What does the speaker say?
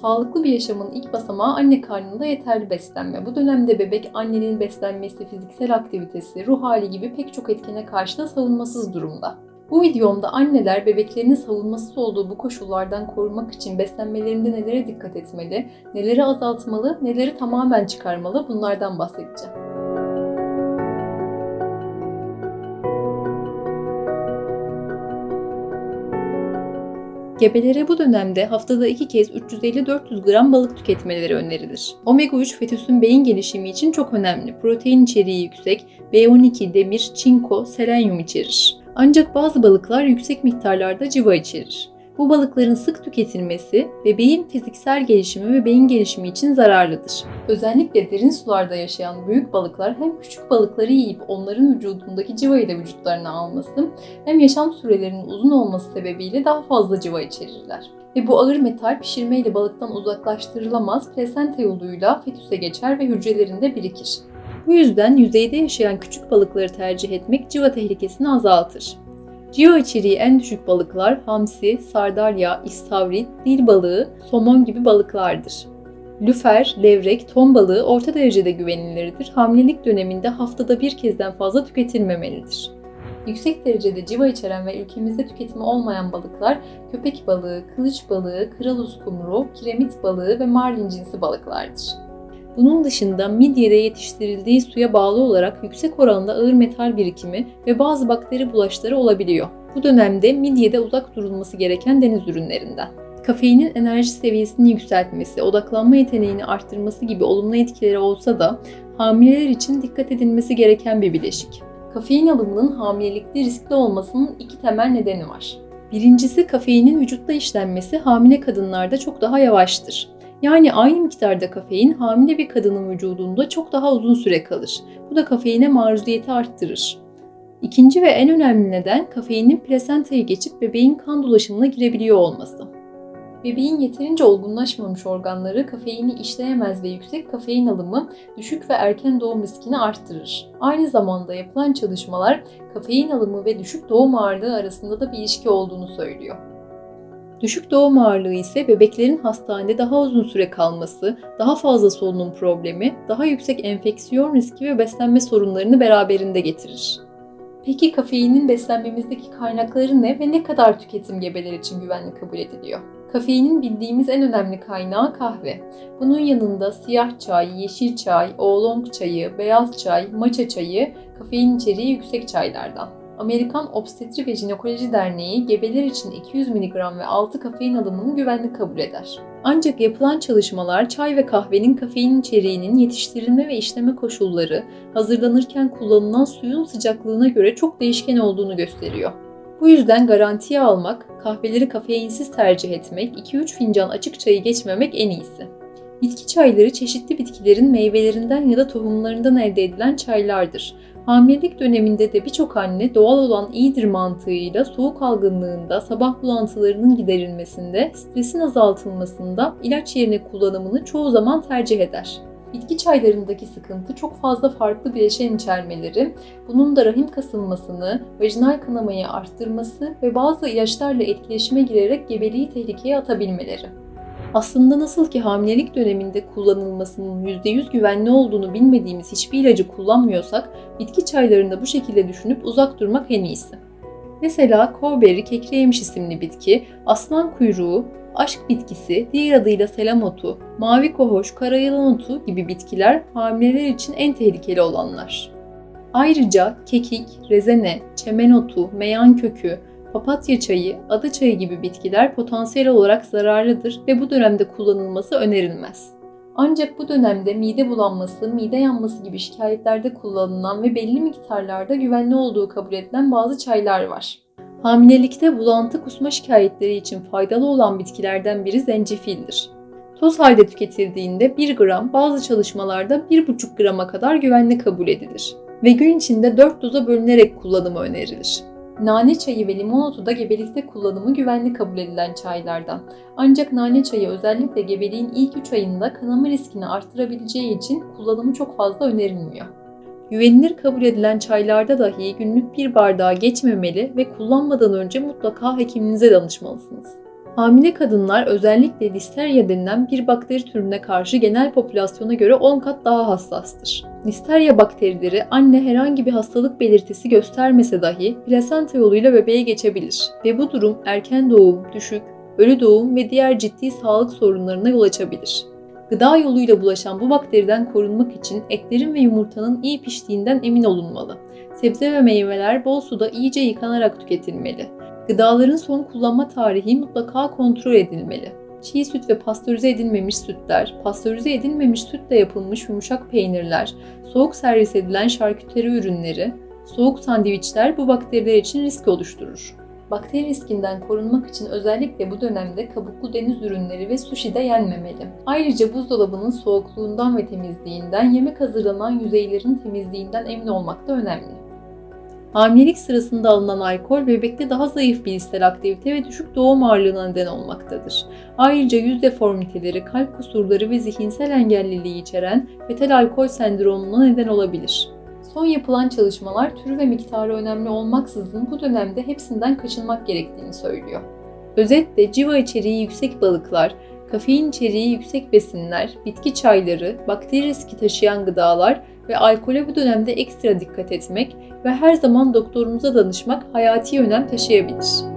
Sağlıklı bir yaşamın ilk basamağı anne karnında yeterli beslenme. Bu dönemde bebek annenin beslenmesi, fiziksel aktivitesi, ruh hali gibi pek çok etkene karşı da savunmasız durumda. Bu videomda anneler bebeklerinin savunmasız olduğu bu koşullardan korumak için beslenmelerinde nelere dikkat etmeli, neleri azaltmalı, neleri tamamen çıkarmalı bunlardan bahsedeceğim. Gebelere bu dönemde haftada iki kez 350-400 gram balık tüketmeleri önerilir. Omega 3 fetüsün beyin gelişimi için çok önemli. Protein içeriği yüksek, B12, demir, çinko, selenyum içerir. Ancak bazı balıklar yüksek miktarlarda civa içerir. Bu balıkların sık tüketilmesi bebeğin fiziksel gelişimi ve beyin gelişimi için zararlıdır. Özellikle derin sularda yaşayan büyük balıklar hem küçük balıkları yiyip onların vücudundaki civayı da vücutlarına alması hem yaşam sürelerinin uzun olması sebebiyle daha fazla civa içerirler. Ve bu ağır metal pişirmeyle balıktan uzaklaştırılamaz, plasenta yoluyla fetüse geçer ve hücrelerinde birikir. Bu yüzden yüzeyde yaşayan küçük balıkları tercih etmek civa tehlikesini azaltır. Civa içeriği en düşük balıklar hamsi, sardalya, istavrit, dil balığı, somon gibi balıklardır. Lüfer, levrek, ton balığı orta derecede güvenilirdir. Hamilelik döneminde haftada bir kezden fazla tüketilmemelidir. Yüksek derecede civa içeren ve ülkemizde tüketimi olmayan balıklar köpek balığı, kılıç balığı, kral uskumru, kiremit balığı ve marlin cinsi balıklardır. Bunun dışında midyede yetiştirildiği suya bağlı olarak yüksek oranda ağır metal birikimi ve bazı bakteri bulaşları olabiliyor. Bu dönemde midyede uzak durulması gereken deniz ürünlerinden. Kafeinin enerji seviyesini yükseltmesi, odaklanma yeteneğini arttırması gibi olumlu etkileri olsa da hamileler için dikkat edilmesi gereken bir bileşik. Kafein alımının hamilelikte riskli olmasının iki temel nedeni var. Birincisi kafeinin vücutta işlenmesi hamile kadınlarda çok daha yavaştır. Yani aynı miktarda kafein hamile bir kadının vücudunda çok daha uzun süre kalır. Bu da kafeine maruziyeti arttırır. İkinci ve en önemli neden kafeinin plasentayı geçip bebeğin kan dolaşımına girebiliyor olması. Bebeğin yeterince olgunlaşmamış organları kafeini işleyemez ve yüksek kafein alımı düşük ve erken doğum riskini arttırır. Aynı zamanda yapılan çalışmalar kafein alımı ve düşük doğum ağırlığı arasında da bir ilişki olduğunu söylüyor. Düşük doğum ağırlığı ise bebeklerin hastanede daha uzun süre kalması, daha fazla solunum problemi, daha yüksek enfeksiyon riski ve beslenme sorunlarını beraberinde getirir. Peki kafeinin beslenmemizdeki kaynakları ne ve ne kadar tüketim gebeler için güvenli kabul ediliyor? Kafeinin bildiğimiz en önemli kaynağı kahve. Bunun yanında siyah çay, yeşil çay, oolong çayı, beyaz çay, matcha çayı kafein içeriği yüksek çaylardan. Amerikan Obstetri ve Jinekoloji Derneği gebeler için 200 mg ve 6 kafein alımını güvenli kabul eder. Ancak yapılan çalışmalar çay ve kahvenin kafein içeriğinin yetiştirilme ve işleme koşulları, hazırlanırken kullanılan suyun sıcaklığına göre çok değişken olduğunu gösteriyor. Bu yüzden garantiye almak, kahveleri kafeinsiz tercih etmek, 2-3 fincan açık çayı geçmemek en iyisi. Bitki çayları çeşitli bitkilerin meyvelerinden ya da tohumlarından elde edilen çaylardır. Hamilelik döneminde de birçok anne doğal olan iyidir mantığıyla soğuk algınlığında, sabah bulantılarının giderilmesinde, stresin azaltılmasında ilaç yerine kullanımını çoğu zaman tercih eder. Bitki çaylarındaki sıkıntı çok fazla farklı bileşen içermeleri, bunun da rahim kasılmasını, vajinal kanamayı arttırması ve bazı ilaçlarla etkileşime girerek gebeliği tehlikeye atabilmeleri. Aslında nasıl ki hamilelik döneminde kullanılmasının %100 güvenli olduğunu bilmediğimiz hiçbir ilacı kullanmıyorsak, bitki çaylarında bu şekilde düşünüp uzak durmak en iyisi. Mesela Cowberry kekreyemiş isimli bitki, aslan kuyruğu, aşk bitkisi, diğer adıyla selam otu, mavi kohoş, karayılan otu gibi bitkiler hamileler için en tehlikeli olanlar. Ayrıca kekik, rezene, çemen otu, meyan kökü, papatya çayı, ada çayı gibi bitkiler potansiyel olarak zararlıdır ve bu dönemde kullanılması önerilmez. Ancak bu dönemde mide bulanması, mide yanması gibi şikayetlerde kullanılan ve belli miktarlarda güvenli olduğu kabul edilen bazı çaylar var. Hamilelikte bulantı kusma şikayetleri için faydalı olan bitkilerden biri zencefildir. Toz halde tüketildiğinde 1 gram, bazı çalışmalarda 1,5 grama kadar güvenli kabul edilir ve gün içinde 4 doza bölünerek kullanımı önerilir. Nane çayı ve limon otu da gebelikte kullanımı güvenli kabul edilen çaylardan. Ancak nane çayı özellikle gebeliğin ilk 3 ayında kanama riskini arttırabileceği için kullanımı çok fazla önerilmiyor. Güvenilir kabul edilen çaylarda dahi günlük bir bardağa geçmemeli ve kullanmadan önce mutlaka hekiminize danışmalısınız. Hamile kadınlar özellikle listerya denilen bir bakteri türüne karşı genel popülasyona göre 10 kat daha hassastır. Listerya bakterileri anne herhangi bir hastalık belirtisi göstermese dahi plasenta yoluyla bebeğe geçebilir ve bu durum erken doğum, düşük, ölü doğum ve diğer ciddi sağlık sorunlarına yol açabilir. Gıda yoluyla bulaşan bu bakteriden korunmak için etlerin ve yumurtanın iyi piştiğinden emin olunmalı. Sebze ve meyveler bol suda iyice yıkanarak tüketilmeli. Gıdaların son kullanma tarihi mutlaka kontrol edilmeli. Çiğ süt ve pastörize edilmemiş sütler, pastörize edilmemiş sütle yapılmış yumuşak peynirler, soğuk servis edilen şarküteri ürünleri, soğuk sandviçler bu bakteriler için risk oluşturur. Bakteri riskinden korunmak için özellikle bu dönemde kabuklu deniz ürünleri ve sushi de yenmemeli. Ayrıca buzdolabının soğukluğundan ve temizliğinden, yemek hazırlanan yüzeylerin temizliğinden emin olmak da önemli. Hamilelik sırasında alınan alkol bebekte daha zayıf bir aktivite ve düşük doğum ağırlığına neden olmaktadır. Ayrıca yüz deformiteleri, kalp kusurları ve zihinsel engelliliği içeren fetal alkol sendromuna neden olabilir. Son yapılan çalışmalar türü ve miktarı önemli olmaksızın bu dönemde hepsinden kaçınmak gerektiğini söylüyor. Özetle civa içeriği yüksek balıklar, kafein içeriği yüksek besinler, bitki çayları, bakteri riski taşıyan gıdalar ve alkole bu dönemde ekstra dikkat etmek ve her zaman doktorunuza danışmak hayati önem taşıyabilir.